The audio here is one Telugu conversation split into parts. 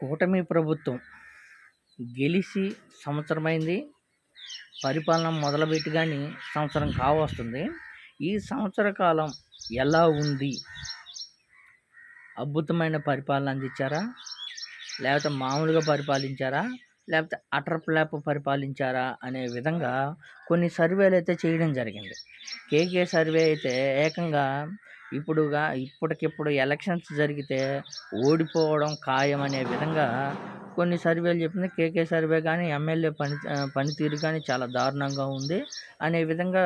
కూటమి ప్రభుత్వం గెలిచి సంవత్సరమైంది. పరిపాలన మొదలుపెట్టి కానీ సంవత్సరం కావస్తుంది. ఈ సంవత్సర కాలం ఎలా ఉంది? అద్భుతమైన పరిపాలన అందించారా? లేకపోతే మామూలుగా పరిపాలించారా? లేకపోతే అటర్ ప్లాప్ పరిపాలించారా అనే విధంగా కొన్ని సర్వేలు అయితే చేయడం జరిగింది. కేకే సర్వే అయితే ఏకంగా ఇప్పుడుగా ఇప్పటికిప్పుడు ఎలక్షన్స్ జరిగితే ఓడిపోవడం ఖాయం అనే విధంగా కొన్ని సర్వేలు చెప్పింది. కేకే సర్వే కానీ ఎమ్మెల్యే పని పనితీరు కానీ చాలా దారుణంగా ఉంది అనే విధంగా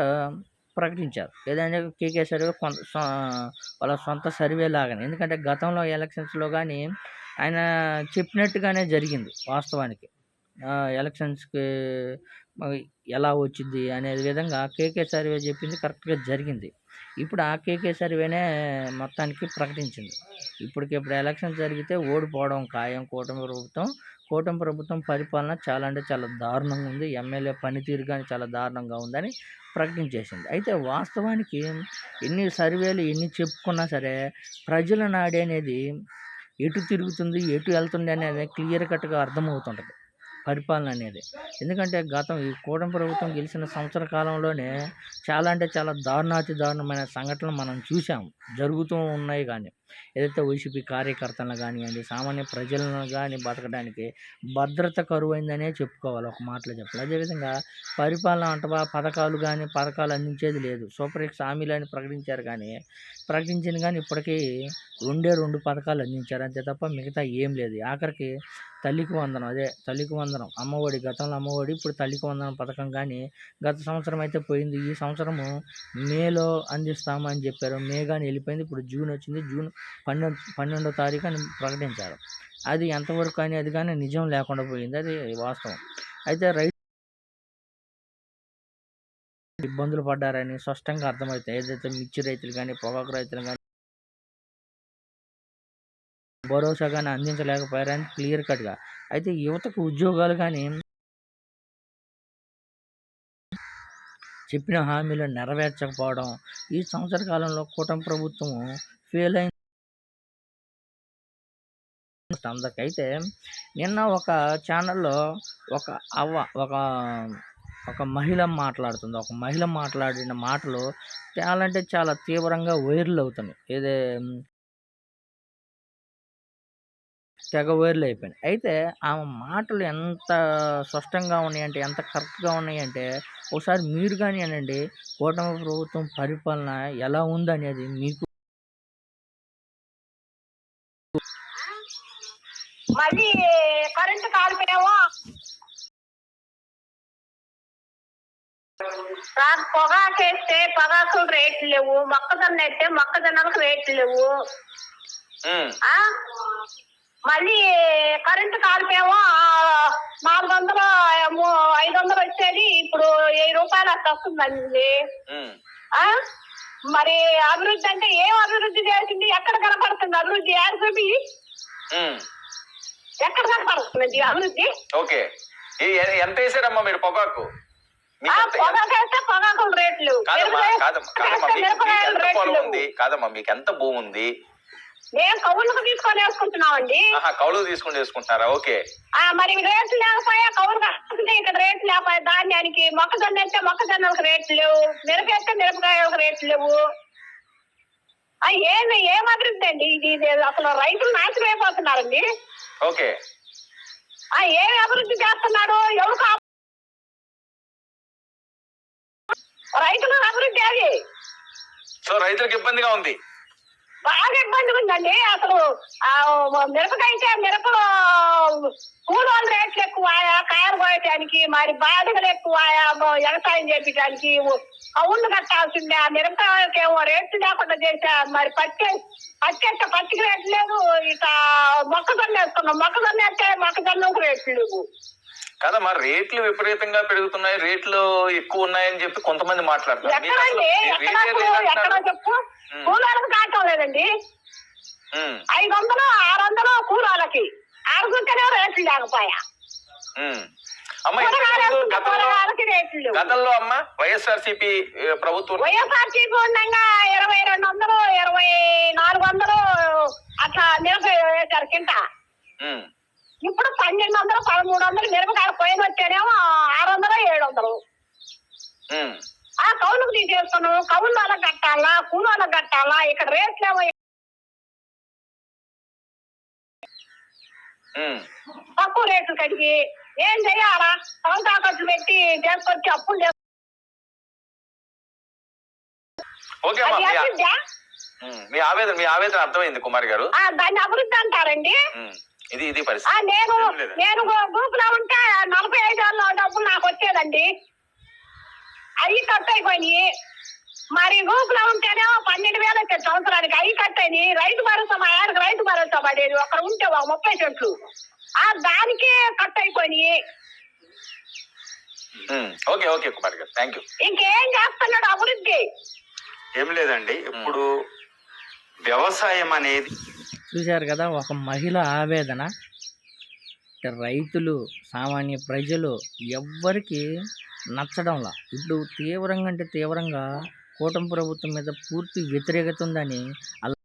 ప్రకటించారు. ఏదైనా కేకే సర్వే కొంత సొ- వాళ్ళ సొంత సర్వే లాగానే. ఎందుకంటే గతంలో ఎలక్షన్స్లో కానీ ఆయన చెప్పినట్టుగానే జరిగింది వాస్తవానికి. ఎలక్షన్స్కి ఎలా వచ్చింది అనే విధంగా కేకే సర్వే చెప్పింది కరెక్ట్గా జరిగింది. ఇప్పుడు ఆ కేకే సర్వేనే మొత్తానికి ప్రకటించింది. ఇప్పటికిప్పుడు ఎలక్షన్ జరిగితే ఓడిపోవడం ఖాయం కూటమి ప్రభుత్వం. కూటమి ప్రభుత్వం పరిపాలన చాలా అంటే చాలా దారుణంగా ఉంది. ఎమ్మెల్యే పనితీరు కానీ చాలా దారుణంగా ఉందని ప్రకటించేసింది. అయితే వాస్తవానికి ఎన్ని సర్వేలు ఎన్ని చెప్పుకున్నా సరే ప్రజల నాడి అనేది ఎటు తిరుగుతుంది ఎటు వెళ్తుంది అనేది క్లియర్ కట్గా అర్థమవుతుంటుంది. పరిపాలన అనేది ఎందుకంటే గతం ఈ కూటమి ప్రభుత్వం గెలిచిన సంవత్సర కాలంలోనే చాలా అంటే చాలా దారుణాతి దారుణమైన సంఘటనలు మనం చూసాం జరుగుతూ ఉన్నాయి కానీ. ఏదైతే వైసీపీ కార్యకర్తలను కానివ్వండి సామాన్య ప్రజలను కానీ బతకడానికి భద్రత కరువైందనే చెప్పుకోవాలి ఒక మాటలో చెప్పాలి. అదేవిధంగా పరిపాలన అంటవా పథకాలు కానీ పథకాలు అందించేది లేదు. సూపర్ ఎక్స్ హామీలు అని ప్రకటించారు కానీ ప్రకటించిన కానీ ఇప్పటికీ రెండే రెండు పథకాలు అందించారు. అంతే తప్ప మిగతా ఏం లేదు. ఆఖరికి తల్లికి వందనం అదే తల్లికి వందనం. అమ్మఒడి గతంలో అమ్మఒడి ఇప్పుడు తల్లికి వందనం పథకం కానీ గత సంవత్సరం అయితే పోయింది. ఈ సంవత్సరము మేలో అందిస్తాము అని చెప్పారు. మే కానీ వెళ్ళిపోయింది. ఇప్పుడు జూన్ వచ్చింది. జూన్ పన్నెండు పన్నెండో తారీఖు అని ప్రకటించారు. అది ఎంతవరకు అని అది కానీ నిజం లేకుండా పోయింది. అది వాస్తవం. అయితే రైతు ఇబ్బందులు పడ్డారని స్పష్టంగా అర్థమవుతాయి ఏదైతే మిర్చి రైతులు కానీ పొగాకు రైతులు కానీ భరోసా కానీ అందించలేకపోయారని క్లియర్ కట్గా. అయితే యువతకు ఉద్యోగాలు కానీ చెప్పిన హామీలు నెరవేర్చకపోవడం ఈ సంవత్సర కాలంలో కూటమి ప్రభుత్వం ఫెయిల్ అయింది అందరికైతే నిన్న ఒక ఛానల్లో ఒక అవ్వ ఒక ఒక మహిళ మాట్లాడుతుంది. ఒక మహిళ మాట్లాడిన మాటలు చాలా అంటే చాలా తీవ్రంగా వైరల్ అవుతున్నాయి. ఏదే తెగ వైరల్ అయిపోయినాయి. అయితే ఆమె మాటలు ఎంత స్పష్టంగా ఉన్నాయంటే ఎంత కరెక్ట్గా ఉన్నాయంటే ఒకసారి మీరు కానీ అనండి కూటమి ప్రభుత్వం పరిపాలన ఎలా ఉందనేది మీకు మళ్ళీ కరెంటు కాలిపోయావో నాకు పొగాకేస్తే పొగాకు రేట్లు లేవు మొక్కజొన్న అయితే మొక్కజొన్నలకు రేట్లు లేవు. మళ్ళీ కరెంటు కాలిపోయావో నాలుగు వందలు ఐదు వందలు వచ్చేది ఇప్పుడు వెయ్యి రూపాయలు అట్లా వస్తుందండి. మరి అభివృద్ధి అంటే ఏం అభివృద్ధి చేసింది? ఎక్కడ కనపడుతుంది అభివృద్ధి? యాడ్ చూపి. ఎక్కడ కనపడుతుంది అభివృద్ధి. ఓకే. ఎంత వేసారమ్మా మీరు పొగాకు? పొగాకుల రేట్లు. పొలం. ఉంది? కాదమ్మా మీకు ఎంత భూమి ఉంది? తీసుకొని వేసుకుంటున్నామండి. కౌలు తీసుకుని ఓకే. ఆ మరి రేట్లు లేకపోయా? కట్టుకుంటే ఇక్కడ రేట్లు లేకపోయా? ధాన్యానికి మొక్కజొన్న అయితే మొక్కజొన్నలకు రేట్లు లేవు. మిరప అయితే మిరపకాయలకు రేట్లు లేవు. ఆ ఏమి ఏం అభివృద్ధి అండి? ఇది అసలు రైతులు నాశనం అయిపోతున్నారండి. ఓకే. ఆ ఏమి అభివృద్ధి చేస్తున్నాడు? ఎవరు రైతులు అభివృద్ధి అది. సో రైతులకు ఇబ్బందిగా ఉంది. బాగా ఇబ్బందిగా ఉందండి. అసలు అయితే మిరపలో కూలోళ్ళ రేట్లు ఎక్కువ కాయలు కోయటానికి మరి బాధలు ఎక్కువ వ్యవసాయం చేపించడానికి కౌళ్ళు కట్టాల్సిందే. ఆ మిరపకాయలకి ఏమో రేట్లు లేకుండా చేసా మరి పచ్చి పచ్చి అయితే పచ్చికి రేట్లు లేదు. ఇక మొక్కజొన్న వేస్తున్నాం మొక్కజొన్న వేస్తే మొక్కజొన్నకు రేట్లు లేవు. కాదమ్మా రేట్లు విపరీతంగా పెరుగుతున్నాయి. రేట్లు ఎక్కువ ఉన్నాయని చెప్పి కొంతమంది మాట్లాడుతున్నారు. ఎక్కడండి? ఎక్కడ? చెప్పు. కావటం లేదండి. ఐదు వందలు ఆరు వందలు కూలోళ్ళకి. ఆరుగురికనే రేట్లు లేకపోయా. అమ్మ గతంలో అమ్మ వైఎస్ఆర్సీపీ ప్రభుత్వం వైఎస్ఆర్సీపీ ఉండగా ఇరవై రెండు వందలు ఇరవై నాలుగు వందలు అట్లా నిలబడి వేశారు ఇప్పుడు పన్నెండు వందలు పదమూడు వందలు మిరపకాయలు పోయిన వచ్చేనేమో ఆరు వందలు ఏడు వందలు. ఆ కౌలుకు తీసేసుకున్నాము కౌలు వాళ్ళకి కట్టాలా కూలి వాళ్ళకి కట్టాలా ఇక్కడ రేట్లు ఏమో. తక్కువ రేట్లు కడిగి ఏం చెయ్యాలా సొంత ఖర్చు పెట్టి చేసుకొచ్చి అప్పులు ఓకే మీ ఆవేదన మీ ఆవేదన అర్థమైంది కుమార్ గారు. దాన్ని అభివృద్ధి అంటారండి. ఇది ఇది పరిస్థితి. నేను. నేను గ్రూప్లో ఉంటే నలభై ఐదు వేల డబ్బులు నాకు వచ్చేదండి. అవి కట్ అయిపోయినాయి. మరి గ్రూప్లో ఉంటేనేమో పన్నెండు వేలు వచ్చేది సంవత్సరానికి అవి కట్ అయినాయి. రైతు భరోసా మా ఆయనకు రైతు భరోసా పడేది. అక్కడ ఉంటే ముప్పై చెట్లు ఆ దానికి కట్ అయిపోయినాయి. ఉమ్, ఓకే ఓకే కుమార్ గారు. థ్యాంక్ యూ ఇంకేం చేస్తున్నాడు అభివృద్ధి ఏం లేదండి. ఇప్పుడు వ్యవసాయం అనేది చూశారు కదా ఒక మహిళ ఆవేదన. రైతులు సామాన్య ప్రజలు ఎవ్వరికి నచ్చడంలా. ఇప్పుడు తీవ్రంగా అంటే తీవ్రంగా కూటమి ప్రభుత్వం మీద పూర్తి వ్యతిరేకత ఉందని అలా